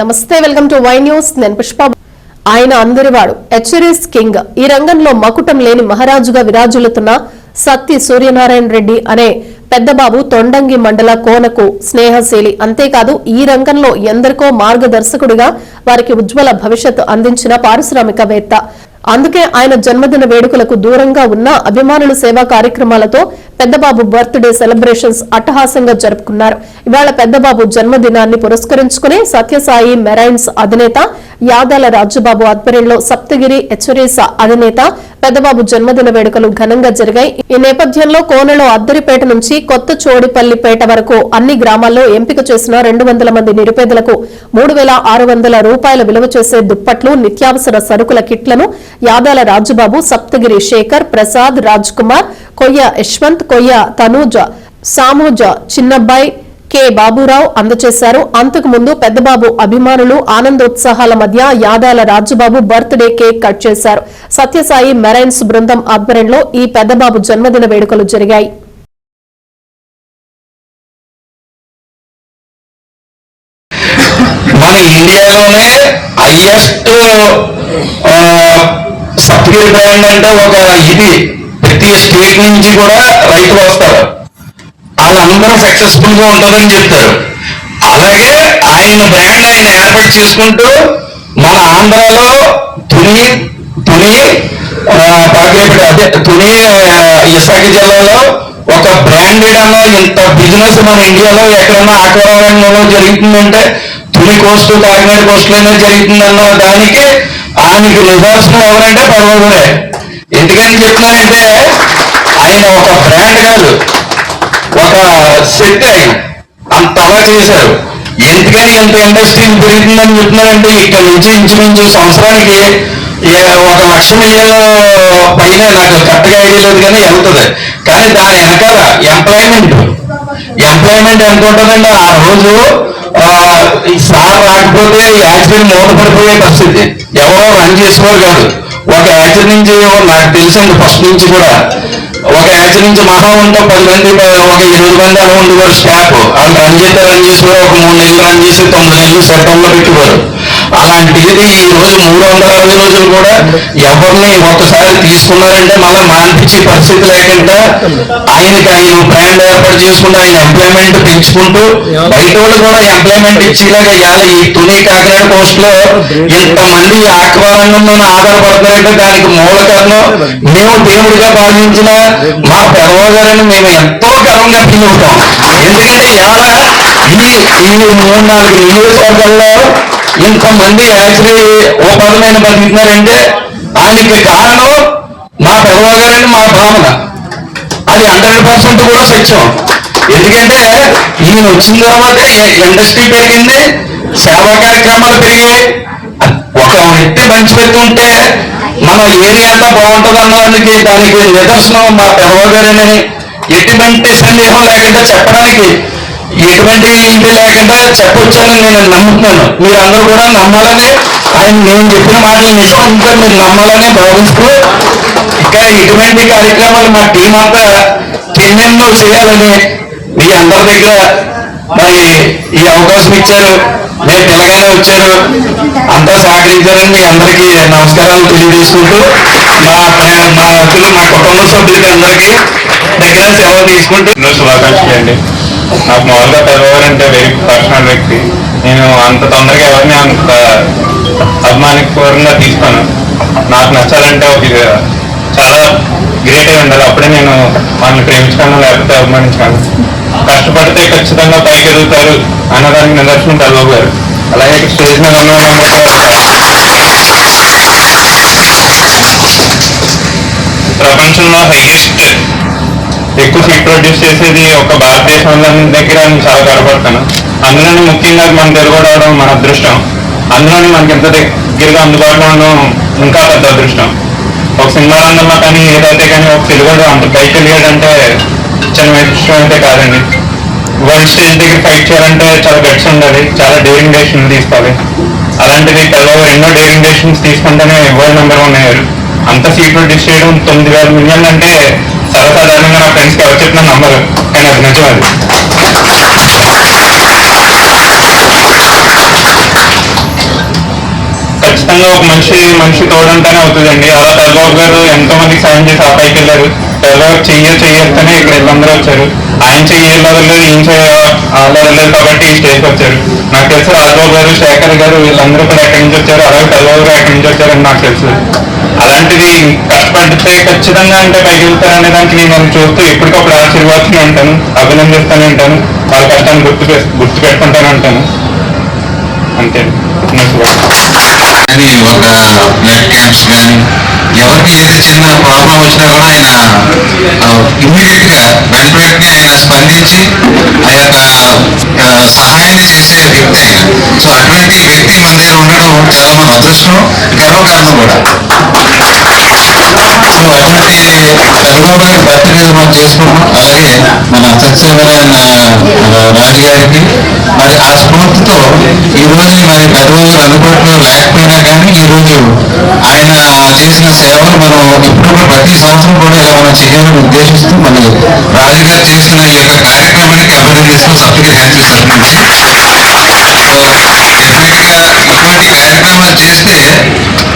నమస్తే welcome to Y news. నేను పుష్ప. ఆయన అందరివాడు. హెచ్ఎరిస్ కింగ్. ఈ రంగంలో మకుటం లేని మహారాజుగా విరాజులుతున్న సత్తి సూర్యనారాయణ రెడ్డి అనే పెద్దబాబు తొండంగి మండల కోనకు స్నేహశీలి. అంతేకాదు ఈ రంగంలో ఎందరికో మార్గదర్శకుడిగా వారికి ఉజ్వల భవిష్యత్తు అందించిన పారిశ్రామికవేత్త. అందుకే ఆయన జన్మదిన వేడుకలకు దూరంగా ఉన్న అభిమానుల సేవా కార్యక్రమాలతో పెద్దబాబు బర్త్డే సెలబ్రేషన్స్ అట్టహాసంగా జరుపుకున్నారు. ఇవాళ పెద్దబాబు జన్మదినాన్ని పురస్కరించుకుని సత్యసాయి మెరైన్స్ అధినేత యాదాల రాజుబాబు ఆధ్వర్యంలో సప్తగిరి హెచ్చరీస అధినేత పెద్దబాబు జన్మదిన వేడుకలు ఘనంగా జరిగాయి. ఈ నేపథ్యంలో కోనలో అద్దరిపేట నుంచి కొత్త చోడిపల్లిపేట వరకు అన్ని గ్రామాల్లో ఎంపిక చేసిన రెండు వందల మంది నిరుపేదలకు మూడు వేల ఆరు వందల రూపాయల విలువ చేసే దుప్పట్లు నిత్యావసర సరుకుల కిట్లను యాదాల రాజుబాబు సప్తగిరి శేఖర్ ప్రసాద్ రాజ్ కుమార్ కొయ్య యశ్వంత్ కొయ్య తనూజ సామూజ చిన్నబ్బాయి కె బాబురావు అందజేశారు. అంతకుముందు పెద్దబాబు అభిమానులు ఆనందోత్సాహాల మధ్య Yadala Rajubabu birthday cake cut చేశారు. సత్యసాయి మెరైన్స్ బృందం ఆధ్వర్యంలో ఈ పెద్దబాబు జన్మదిన వేడుకలు జరిగాయి. మన ఇండియాలోనే హైయెస్ట్ సబ్సిడీ బ్రాండ్ అంటే ఒక ఇది. ప్రతి స్టేట్ నుంచి కూడా రైతులు వస్తారు. వాళ్ళందరూ సక్సెస్ఫుల్గా ఉంటుందని చెప్తారు. అలాగే ఆయన బ్రాండ్ ఆయన ఏర్పాటు చేసుకుంటూ మన ఆంధ్రాలో తుని తుని ఆ, అదే తుని విశాఖ జిల్లాలో ఒక బ్రాండెడ్ అన్న ఇంత బిజినెస్ మన ఇండియాలో ఎక్కడన్నా ఆక్రమణలో జరుగుతుందంటే తుని కోస్ట్ కాకినాడ కోస్ట్లోనే జరుగుతుందన్న దానికి ఆయనకి నిదర్శనం ఎవరంటే పర్వాలే ఎందుకని చెప్తున్నానంటే ఆయన ఒక బ్రాండ్ కాదు. ఒక శక్తి ఆయన అంతలా చేశారు. ఎందుకని ఇంత ఇండస్ట్రీ పెరుగుతుందని చెప్తున్నారంటే ఇక్కడ నుంచి ఇంచుమించు సంవత్సరానికి ఒక లక్ష మిలియన్ పైన నాకు కరెక్ట్గా ఐడియా లేదు కానీ వెళ్తుంది. కానీ దాని వెనకాల ఎంప్లాయ్మెంట్ ఎంప్లాయ్మెంట్ ఎంత ఉంటుందండి? ఆ రోజు ఆ, ఈ సార్ రాకపోతే యాక్సిడెంట్ మూట పడిపోయే పరిస్థితి. ఎవరో రన్ చేసుకోరు కాదు. ఒక యాక్సిడెంట్ నుంచి నాకు తెలిసింది ఫస్ట్ నుంచి కూడా. ఒక యాక్సిడెంట్ నుంచి మహా ఉంటే పది మంది ఒక ఎనిమిది మంది అలా ఉండేవారు స్టాఫ్ వాళ్ళు రన్ చేస్తే రన్ చేసేవారు ఒక మూడు నెలలు రన్ చేసి తొమ్మిది నెలలు సెటంలో పెట్టేవారు అలాంటిది ఈ రోజు మూడు వందల అరవై రోజులు కూడా ఎవరిని ఒక్కసారి తీసుకున్నారంటే మళ్ళీ మాన్పించే పరిస్థితి లేకుండా ఆయనకి ఆయన బ్రాండ్ ఏర్పాటు చేసుకుంటూ ఆయన ఎంప్లాయ్మెంట్ పెంచుకుంటూ బయట వాళ్ళు కూడా ఎంప్లాయ్మెంట్ ఇచ్చేలాగా ఇవాళ ఈ తుని కాకినాడ పోస్ట్లో ఇంతమంది ఆక్వారంగం ఆధారపడుతున్నారంటే దానికి మూల కారణం మేము దేవుడిగా భావించిన మా పెరవ గారిని మేము ఎంతో గర్వంగా ఫీల్ అవుతాం. ఎందుకంటే ఇవాళ ఈ ఈ మూడు నాలుగు నియోజకవర్గాల్లో ఇంతమంది యాక్చువల్లీ ఉపాధమైన బతుకుతున్నారంటే ఆయనకి కారణం మా పెరవ మా భావన అది హండ్రెడ్ పర్సెంట్ కూడా సత్యం. ఎందుకంటే ఈయన వచ్చిన తర్వాత ఇండస్ట్రీ పెరిగింది సేవా కార్యక్రమాలు పెరిగాయి ఒక వ్యక్తి మంచి వ్యక్తి ఉంటే మన ఏరియా అంతా బాగుంటుంది అన్నదానికి దానికి నిదర్శనం మా పెరవగారని ఎటువంటి సందేహం లేకుండా చెప్పడానికి ఎటువంటి ఇది లేకుండా చెప్పొచ్చని నేను నమ్ముతున్నాను. మీరందరూ కూడా నమ్మాలని ఆయన నేను చెప్పిన మాటలు నిజంగా మీరు నమ్మాలని భావిస్తూ ఇంకా ఇటువంటి కార్యక్రమాలు మా టీం అంతా ఎన్నెన్నో చేయాలని మీ అందరి దగ్గర మరి ఈ అవకాశం ఇచ్చారు. నేను పిల్లగానే వచ్చారు. అంతా సహకరించారని మీ అందరికీ నమస్కారాలు తెలియజేసుకుంటూ మా మా అసలు మా కుటుంబ సభ్యులకి అందరికీ దగ్గర సేవ తీసుకుంటూ శుభాకాంక్షలు అండి నాకు మామూలుగా పెద్దవారు అంటే వెరీ పర్సనల్ వ్యక్తి. నేను అంత తొందరగా ఎవరిని అంత అభిమానికరంగా తీసుకోను. నాకు నచ్చాలంటే ఒక ఇది చాలా గ్రేట్ అయి ఉండాలి. అప్పుడే నేను వాళ్ళని ప్రేమించగలను లేకపోతే అభిమానించగలను కష్టపడితే ఖచ్చితంగా పైకి ఎదుగుతారు అన్నదానికి నిదర్శనం చదవ గారు. అలాగే స్టేజ్ మీద ఉన్న ప్రపంచంలో హైయెస్ట్ ఎక్కువ సీట్ ప్రొడ్యూస్ చేసేది ఒక భారతదేశంలో దగ్గర నేను చాలా గర్వపడతాను. అందులోనే ముఖ్యంగా మన తెలుగు రావడం మన అదృష్టం. అందులోనే మనకి ఎంత దగ్గరగా అందుబాటులో ఉండడం ఇంకా పెద్ద అదృష్టం. ఒక సినిమా రంగంలో కానీ ఏదైతే కానీ ఒక తెలుగుడు అంత పైకి వెళ్ళాడంటే చిన్న విషయం అయితే కాదండి. వరల్డ్ స్టేజ్ దగ్గర ఫైట్ చేయాలంటే చాలా గట్స్ ఉండాలి చాలా డేరింగ్ డెసిషన్ తీసుకోవాలి. అలాంటిది తెల్లవారు ఎన్నో డేరింగ్ డెసిషన్స్ తీసుకుంటేనే వరల్డ్ నెంబర్ వన్ అయ్యారు అంత సీట్ ప్రొడ్యూస్ చేయడం తొమ్మిది వేల మిలియన్లు అంటే సర్వసాధారణంగా నా ఫ్రెండ్స్కి ఎవరు చెప్పినా నమ్మరు. కానీ అది నిజం అది. ఖచ్చితంగా ఒక మనిషి మనిషి తోడంటేనే అవుతుందండి. అలా పెద్దబాబు గారు ఎంతో మందికి సాయం చేసి ఆ పైకి వెళ్ళారు. పెద్దబాబు చెయ్య చెయ్యేస్తేనే ఇక్కడ వీళ్ళందరూ వచ్చారు. ఆయన చెయ్యి వదలలేదు ఈయన చెయ్యి కాబట్టి ఈ స్టేజ్కి వచ్చారు. నాకు తెలుసు రాజబాబు గారు శేఖర్ గారు వీళ్ళందరూ కూడా ఎక్కడి నుంచి వచ్చారు? అలాగే పెద్దబాబు గారు ఎక్కడి నుంచి వచ్చారని నాకు తెలుసు. అలాంటిది కష్టపడితే ఖచ్చితంగా అంటే పైకి వెళ్తారనే దానికి నేను చూస్తూ ఎప్పటికప్పుడు ఆశీర్వాదం ఉంటాను అభినందిస్తాను ఉంటాను వాళ్ళ కష్టాన్ని గుర్తు గుర్తు పెట్టుకుంటాను ఉంటాను. అంతే. కానీ ఒక బ్లడ్ కానీ ఎవరికి ఏది చిన్న ప్రాబ్లం వచ్చినా కూడా ఆయన ఇమ్మీడియట్గా వెంట వెంటనే ఆయన స్పందించి ఆ యొక్క సహాయాన్ని చేసే వ్యక్తి ఆయన. సో అటువంటి వ్యక్తి మన దగ్గర ఉండడం చాలా మన అదృష్టం గర్వకారణం కూడా. చంద్రబాబు బర్త్డే మనం చేసుకున్నాం అలాగే మన సత్యనారాయణ రాజు గారికి మరి ఆ స్ఫూర్తితో ఈ రోజు మరి పెద్దబాబు అందుబాటులో లేకపోయినా కానీ ఈ రోజు ఆయన చేసిన సేవలు మనం ఇప్పుడు ప్రతి సంవత్సరం కూడా ఇలా మనం చేయాలని ఉద్దేశిస్తూ మన రాజు గారు చేసిన ఈ యొక్క కార్యక్రమానికి అభినందిస్తూ సప్తగిరి హెల్త్ తరఫు నుంచి ఇటువంటి కార్యక్రమాలు చేస్తే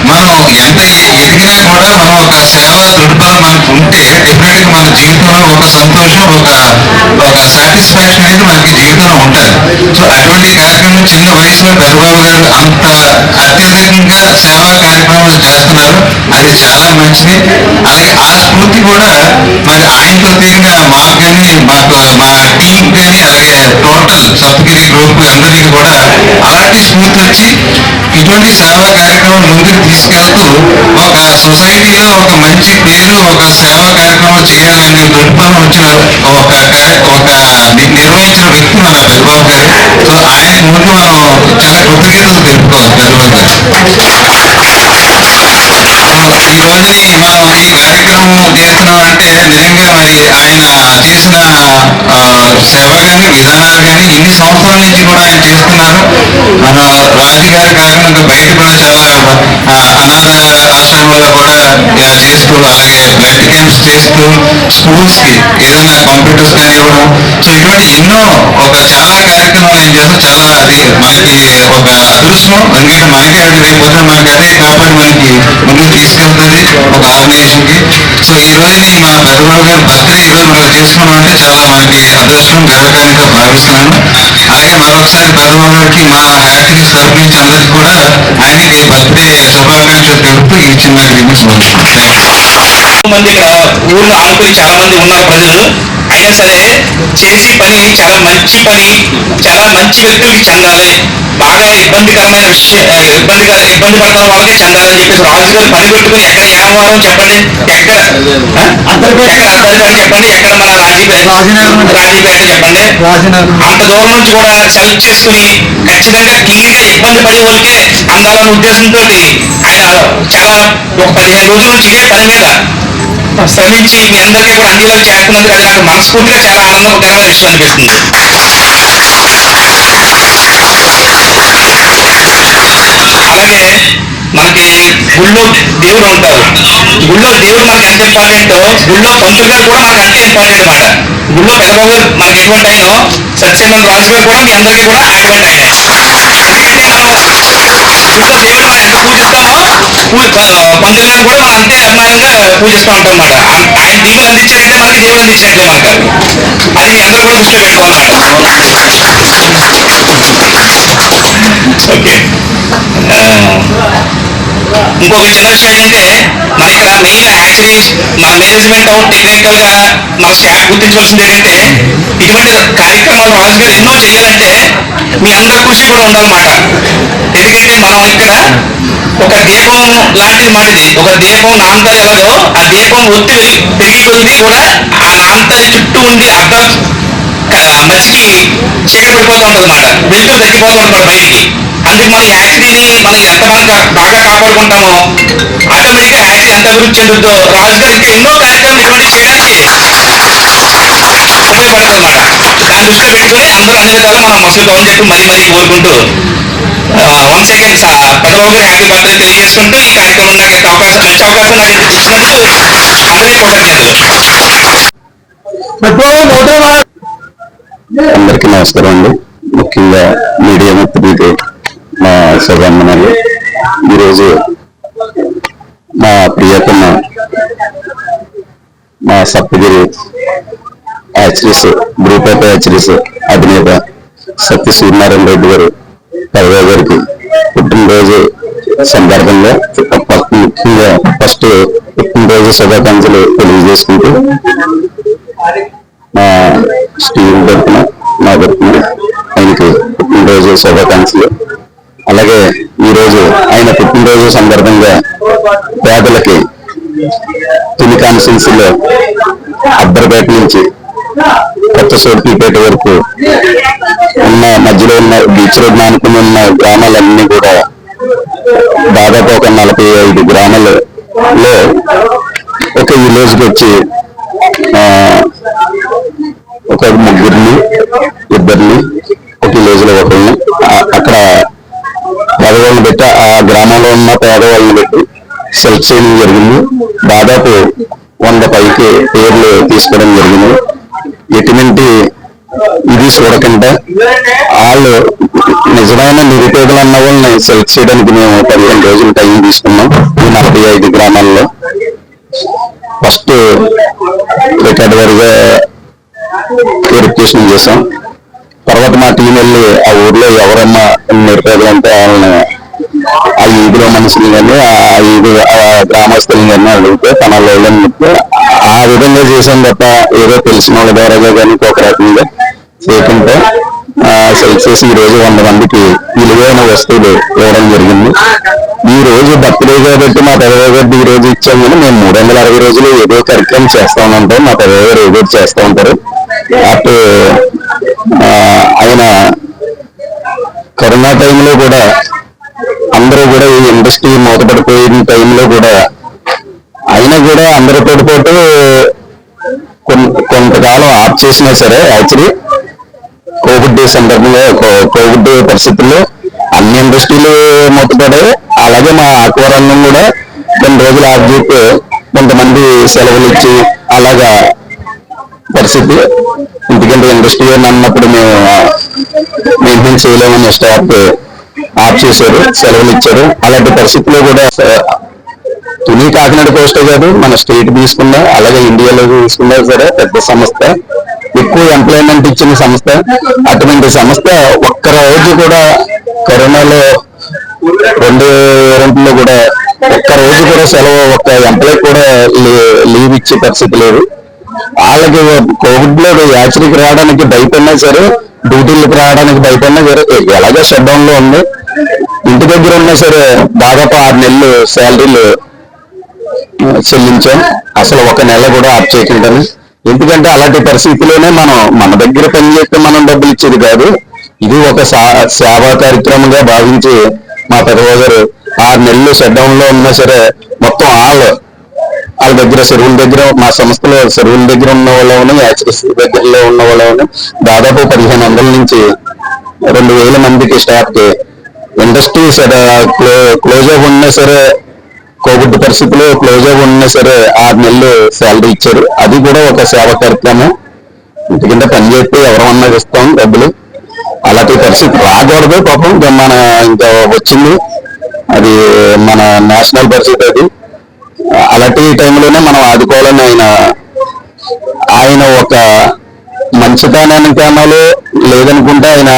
మనం ఎంత ఎదిగినా కూడా ఒక సేవ దృక్పథం మనకు ఉంటే డెఫినెట్గా మన జీవితంలో ఒక సంతోషం ఒక ఒక సాటిస్ఫాక్షన్ అనేది మనకి జీవితంలో ఉంటుంది. సో అటువంటి కార్యక్రమం చిన్న వయసులో పెద్దబాబు గారు అంత అత్యధికంగా సేవా కార్యక్రమాలు చేస్తున్నారు. అది చాలా మంచిది. అలాగే ఆ స్ఫూర్తి కూడా మరి ఆయన ప్రత్యేకంగా మాకు కానీ మాకు మా టీం కానీ అలాగే టోటల్ సప్తగిరి గ్రూప్ అందరికీ కూడా అలాంటి స్ఫూర్తి వచ్చి ఇటువంటి సేవా కార్యక్రమం ముందుకు తీసుకెళ్తూ ఒక సొసైటీలో ఒక మంచి పేరు ఒక సేవా కార్యక్రమం చేయాలనే దృక్పథం వచ్చిన ఒక ఒక నిర్వహించిన వ్యక్తి మన పెద్దబాబు గారు. సో ఆయన ముందు మనం చాలా కృతజ్ఞతలు తెలుపుకోవాలి పెద్దబాబు గారు ఈ రోజుని మనం ఈ కార్యక్రమం చేస్తున్నాం అంటే నిజంగా మరి ఆయన చేసిన సేవ కానీ విధానాలు కానీ ఇన్ని సంవత్సరాల నుంచి కూడా ఆయన చేస్తున్నారు. మన రాజు గారు కాకుండా బయట కూడా చాలా ఆ, అనాథ ఆశ్రమాల్లో కూడా ఇలా చేస్తూ అలాగే బ్లడ్ చేస్తూ స్కూల్స్కి ఏదైనా కంప్యూటర్స్ కానీ ఇవ్వడం. సో ఇటువంటి ఎన్నో ఒక చాలా కార్యక్రమాలు ఏం చేస్తాం చాలా అది మనకి ఒక అదృష్టం. ఎందుకంటే మనకే అది రేపు మనకి అదే కాపాడి మనకి ముందుకు తీసుకెళ్తుంది ఒక ఆర్గనైజేషన్కి. సో ఈ రోజుని మా పెద్దబాబు గారి బర్త్డే ఈ రోజు మనం చేసుకున్నాం అంటే చాలా మనకి అదృష్టం గర్వకారంగా భావిస్తున్నాను. అలాగే మరొకసారి పెద్దబాబు గారికి మా హ్యాపీనెస్ తరఫు నుంచి అందరికీ కూడా ఆయనకి బర్త్డే శుభాకాంక్షలు తెలుపుతూ ఈ మంది ఇక్కడ ఊర్లో ఆనుకుని చాలా మంది ఉన్నారు ప్రజలు. అయినా సరే చేసి పని చాలా మంచి పని చాలా మంచి వ్యక్తులకి చెందాలి. బాగా ఇబ్బందికరమైన విషయ ఆ, ఇబ్బందికర ఇబ్బంది పడుతున్న వాళ్ళకి చెందాలని చెప్పేసి రాజు గారు పని పెట్టుకుని ఎక్కడ ఏమవారం చెప్పండి? ఎక్కడ? అద్దరిపేట చెప్పండి? ఎక్కడ మన రాజీపేట? రాజీపేట చెప్పండి. అంత దూరం నుంచి కూడా సెలెక్ట్ చేసుకుని ఖచ్చితంగా క్లీన్గా ఇబ్బంది పడే వాళ్ళకే అందాలన్న ఉద్దేశంతో ఆయన చాలా ఒక పదిహేను రోజుల నుంచి పని మీద శ్రమించి మీ అందరికీ కూడా అందులో చేస్తున్నందుకు అది నాకు మనస్ఫూర్తిగా చాలా ఆనందం ఆనందకరమైన విషయం అనిపిస్తుంది అలాగే మనకి గుళ్ళో దేవుడు ఉంటారు గుళ్ళో దేవుడు మనకి ఎంత ఇంపార్టెంటో గుళ్ళో పంతులు గారు కూడా మనకి అంతే ఇంపార్టెంట్ అనమాట గుళ్ళో పెద్దబాబు గారు మనకి ఎటువంటి అయినో సత్యనారాయణ రాజు గారు కూడా మీ అందరికీ కూడా అటువంటి ఆయన. ఎందుకంటే మనం గుళ్ళో దేవుడు మనం ఎంత పూజిస్తామో పూ- ప- పంతులు గారు కూడా మనం అంతే అభిమానంగా పూజిస్తూ ఉంటాం అనమాట ఆయన దీపాలు అందించాడంటే మనకి దేవుడు అందించినట్టే మనకి అది మీ అందరూ కూడా దృష్టిలో పెట్టుకోవాలన్నమాట ఓకే ఇంకొక చిన్న విషయం ఏంటంటే మన ఇక్కడ మెయిన్ యాక్చువల్లీ మన మేనేజ్మెంట్ టెక్నికల్గా మన స్టాఫ్ గుర్తించవలసింది ఏంటంటే ఇటువంటి కార్యక్రమాలు రాజు గారు ఎన్నో చేయాలంటే మీ అందరి కృషి కూడా ఉండాలన్నమాట. ఎందుకంటే మనం ఇక్కడ ఒక దీపం లాంటిది మనది ఒక దీపం నాంత ఎలాగో ఆ దీపం ఒత్తి పెరిగి కొద్ది కూడా ఆ నాంతని చుట్టూ ఉండి అర్థం మనిషికి చీకటి పడిపోతూ ఉంటుంది అన్నమాట వెలుతురు తగ్గిపోతూ ఉంటుంది బయటికి అందుకు మనం యాసిడీని మనం ఎంత బాగా కాపాడుకుంటామో ఆటోమేటిక్గా యాసిడ్ ఎంత అభివృద్ధి చెందుతుందో రాజు గారు ఇంకా ఎన్నో కార్యక్రమాలు ఇటువంటి చేయడానికి ఉపయోగపడుతుంది అనమాట దాన్ని దృష్టిలో పెట్టుకుని అందరూ అన్ని విధాలా మనం మనుషులు కావాలని చెప్పి మరీ మరీ కోరుకుంటూ వన్స్ అగైన్ పెద్దబాబు గారు హ్యాపీ బర్త్డే తెలియజేసుకుంటూ ఈ కార్యక్రమం నాకు ఇంత అవకాశం మంచి అవకాశం నాకు ఇచ్చినందుకు అందరికీ కృతజ్ఞతలు అందరికీ నమస్కారం అండి. ముఖ్యంగా మీడియా మిత్రులకి మా ఈరోజు మా ప్రియతమ మా Saptagiri actress group of actress అధినేత సత్య సూర్యనారాయణ రెడ్డి గారు పదవ గారికి పుట్టినరోజు సందర్భంగా ముఖ్యంగా ఫస్ట్ పుట్టినరోజు శుభాకాంక్షలు తెలియజేసుకుంటూ మా స్టీవ్ తరఫున మా తరఫున ఆయనకి పుట్టినరోజు శుభాకాంక్షలు అలాగే ఈరోజు ఆయన పుట్టినరోజు సందర్భంగా పేదలకి తుని కాన్స్టిట్యున్సీలో అబ్బర్పేట నుంచి కొత్త సోర్పీపేట వరకు ఉన్న మధ్యలో ఉన్న బీచ్ రోడ్ మానుకుని ఉన్న గ్రామాలన్నీ కూడా దాదాపు ఒక నలభై ఐదు గ్రామాలలో ఒక విలేజ్కి వచ్చి ఒక ముగ్గురిని ఇద్దరిని ఒక విలేజ్లో ఒకరిని అక్కడ గ్రామంలో ఉన్న పేదవాళ్ళని పెట్టి సెలెక్ట్ చేయడం జరిగింది. దాదాపు వంద పైకి పేర్లు తీసుకోవడం జరిగింది. ఎటువంటి ఇది చూడకుండా వాళ్ళు నిజమైన నిరుపేదలు అన్న వాళ్ళని సెలెక్ట్ చేయడానికి మేము పదిహేను రోజులు టైం తీసుకున్నాం. ఈ నలభై ఐదు గ్రామాల్లో. ఫస్ట్ రికార్డ్ వారిగా వెరిఫికేషన్ చేసాం తర్వాత మా టీం వెళ్ళి ఆ ఊర్లో ఎవరన్నా నిరుపేదలు ఉంటే వాళ్ళని ఆ ఈదులో మనుషులు కానీ ఆ ఈదు ఆ గ్రామస్తులను కానీ అడిగితే తన లేదని చెప్తే ఆ విధంగా చేసాం తప్ప ఏదో తెలిసిన వాళ్ళ ద్వారా కానీ ఒక రకంగా చేయకుండా సెలెక్ట్ చేసి ఈ రోజు వంద మందికి విలువైన వస్తువులు ఇవ్వడం జరిగింది. ఈ రోజు బర్త్డే కాబట్టి మా పెద్దయ్య ఈ రోజు ఇచ్చాం కానీ మేము మూడు వందల అరవై రోజులు ఏదో కార్యక్రమం చేస్తా ఉంటాం మా పెద్దయ్య గారు ఏదో చేస్తూ ఉంటారు. అటు ఆయన కరోనా టైంలో కూడా ఇండస్ట్రీ మూతపడిపోయిన టైంలో కూడా అయినా కూడా అందరితో పాటు కొంతకాలం ఆఫ్ చేసినా సరే యాక్చువల్లీ కోవిడ్ సందర్భంగా కోవిడ్ పరిస్థితుల్లో అన్ని ఇండస్ట్రీలు మూతపడాయి. అలాగే మా ఆక్వా కూడా కొన్ని రోజులు ఆఫ్ చేస్తే కొంతమంది సెలవులు ఇచ్చి అలాగా పరిస్థితి. ఎందుకంటే ఇండస్ట్రీ అని అన్నప్పుడు మేము మెయింటైన్ చేయలేమని స్టాఫ్ ఆఫ్ చేశారు సెలవులు ఇచ్చారు. అలాంటి పరిస్థితుల్లో కూడా తుని కాకినాడ కోస్టే కాదు మన స్టేట్ తీసుకున్నా అలాగే ఇండియాలో తీసుకున్నా సరే పెద్ద సంస్థ. ఎక్కువ ఎంప్లాయ్మెంట్ ఇచ్చిన సంస్థ. అటువంటి సంస్థ ఒక్క రోజు కూడా కరోనాలో రెండు రెండులో కూడా ఒక్క రోజు కూడా సెలవు ఒక్క ఎంప్లాయ్ కూడా లీవ్ ఇచ్చే పరిస్థితి లేదు. వాళ్ళకి కోవిడ్లో యాచరికి రావడానికి భయపడినా సరే డ్యూటీలకు రావడానికి బయట సరే ఎలాగో షట్ డౌన్లో ఉంది. ఇంటి దగ్గర ఉన్నా సరే దాదాపు ఆరు నెలలు శాలరీలు చెల్లించాం. అసలు ఒక నెల కూడా ఆప్ చేయకుండా ఎందుకంటే అలాంటి పరిస్థితిలోనే మనం మన దగ్గర పని చేస్తే మనం డబ్బులు ఇచ్చేది కాదు. ఇది ఒక సా- సేవా కార్యక్రమంగా భావించి మా పెద్దవారు ఆరు నెలలు షట్ డౌన్లో ఉన్నా సరే మొత్తం వాళ్ళు వాళ్ళ దగ్గర చెరువుల దగ్గర మా సంస్థలో చెరువుల దగ్గర ఉన్న వాళ్ళని యాక్సెస్ దగ్గరలో ఉన్న వాళ్ళని దాదాపు పదిహేను వందల నుంచి రెండు వేల మందికి స్టాఫ్కి. ఇండస్ట్రీ క్లో క్లోజ్ అప్ ఉన్నా సరే కోవిడ్ పరిస్థితుల్లో క్లోజ్ అప్ ఉన్నా సరే ఆరు నెలలు శాలరీ ఇచ్చారు. అది కూడా ఒక సేవ కార్యక్రమం. ఇంటి పని పనిచేసి ఎవరన్నా ఇస్తాం డబ్బులు. అలాంటి పరిస్థితి రాకూడదు పాపం. మన ఇంకా వచ్చింది. అది మన నేషనల్ పరిస్థితి అది. అలాంటి టైంలోనే మనం ఆదుకోవాలని ఆయన ఆయన ఒక మంచితనానికి అనాలో లేదనుకుంటే ఆయన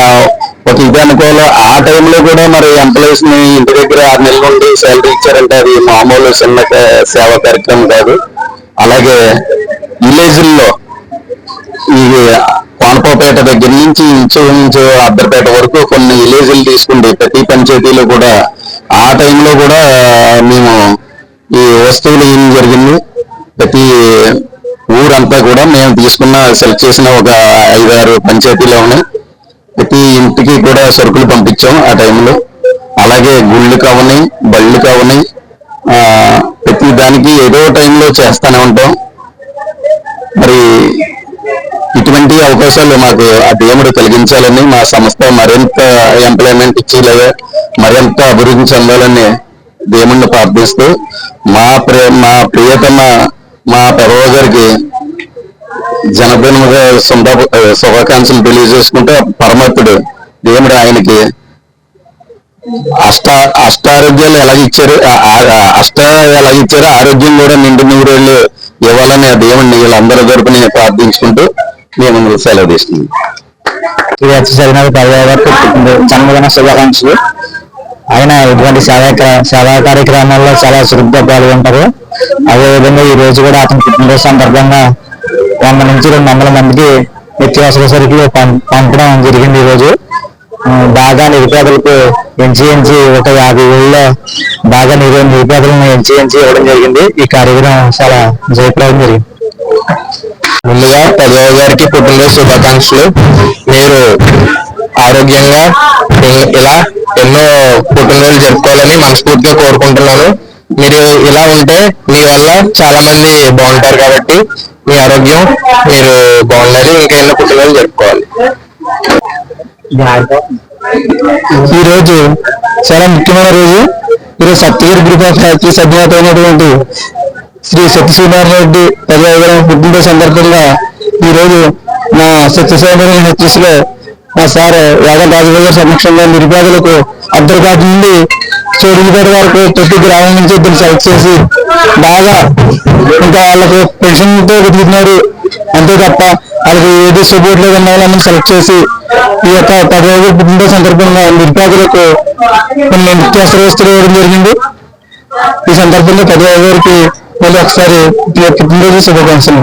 ఒక ఇది అనుకోవాలి? ఆ టైంలో కూడా మరి ఎంప్లాయీస్ని ఇంటి దగ్గర ఆరు నెలల నుండి శాలరీ ఇచ్చారంటే అది మామూలు చిన్న సేవ సేవా కార్యక్రమం కాదు. అలాగే విలేజ్ల్లో ఇది కోనపాపేట దగ్గర నుంచి ఇంచుమించు అద్దరిపేట వరకు కొన్ని విలేజ్లు తీసుకుంటే ప్రతి పంచాయతీలో కూడా ఆ టైంలో కూడా మేము ఈ వస్తువులు ఏం జరిగింది? ప్రతి ఊరంతా కూడా మేము తీసుకున్న సెలెక్ట్ చేసిన ఒక ఐదారు పంచాయతీలో ఉన్నాయి. ప్రతి ఇంటికి కూడా సరుకులు పంపించాం ఆ టైంలో. అలాగే గుళ్ళు కావని బళ్ళు కావని ప్రతి దానికి ఏదో టైంలో చేస్తానే ఉంటాం. మరి ఇటువంటి అవకాశాలు మాకు ఆ దేవుడు కలిగించాలని మా సంస్థ మరింత ఎంప్లాయ్మెంట్ ఇచ్చేలాగా మరింత అభివృద్ధి చెందాలని దేవుణ్ణి ప్రార్థిస్తూ మా ప్రే మా ప్రియతమ మా పెరవ గారికి జనదినముగా శుభ శుభాకాంక్షలు తెలియజేసుకుంటే పరమత్తుడు దేవుడు ఆయనకి అష్ట అష్టారోగ్యాలు ఎలాగ ఇచ్చారు అష్ట ఎలాగ ఇచ్చారో ఆరోగ్యం కూడా నిండు నూరేళ్ళు ఇవ్వాలని ఆ దేవుణ్ణి వీళ్ళందరి తరపున ప్రార్థించుకుంటూ మేము సెలవు తీసుకున్నాం ఇది జన్మదిన శుభాకాంక్షలు. ఆయన ఇటువంటి సేవా సేవా కార్యక్రమాల్లో చాలా చురుగ్గా పాల్గొంటారు. అదేవిధంగా ఈ రోజు కూడా అతని పుట్టినరోజు సందర్భంగా వంద నుంచి రెండు వందల మందికి నిత్యావసర సరుకులు పంపడం జరిగింది ఈ రోజు. బాగా నిరుపేదలకు ఎంచి ఎంచి ఒక యాభై వేలలో బాగా నిరు నిరుపేదలను ఎంచి ఎంచి ఇవ్వడం జరిగింది. ఈ కార్యక్రమం చాలా జయప్రదం జరిగింది. ముందుగా పదవ గారికి పుట్టినరోజు శుభాకాంక్షలు. మీరు ఆరోగ్యంగా ఇలా ఎన్నో పుట్టినరోజులు జరుపుకోవాలని మనస్ఫూర్తిగా కోరుకుంటున్నాను. మీరు ఇలా ఉంటే మీ వల్ల చాలా మంది బాగుంటారు కాబట్టి మీ ఆరోగ్యం మీరు బాగుండాలి ఇంకా ఎన్నో పుట్టినరోజులు జరుపుకోవాలి. ఈ రోజు చాలా ముఖ్యమైన రోజు. ఈరోజు సప్తగిరి గ్రూప్ ఆఫ్ ఫ్యాక్టరీ అధినేత శ్రీ సత్యశ్రీనారాయణ రెడ్డి పదవి పుట్టినరోజు సందర్భంగా ఈ రోజు మా సత్యశ్రీనారాయణ హెచ్ఎస్లో మా సార్ యాదవ్ రాజుగారి గారి సమక్షంలో నిరుపేదలకు అద్దరిపాటి నుండి చోడుపేట వరకు ప్రతి గ్రామం నుంచి ఇద్దరు సెలెక్ట్ చేసి బాగా ఇంకా వాళ్ళకు పెన్షన్తో వెతుకుతున్నారు. అంతే తప్ప వాళ్ళకి ఏది సపోర్ట్ లేదన్న వాళ్ళని సెలెక్ట్ చేసి ఈ యొక్క పదవి పుట్టిన సందర్భంగా నిరుపేదలకు కొన్ని నిత్యావసర వస్తువులు ఇవ్వడం జరిగింది. ఈ సందర్భంగా పదవి గారికి మళ్ళీ ఒకసారి పుట్టినరోజు శుభాకాంక్షలు.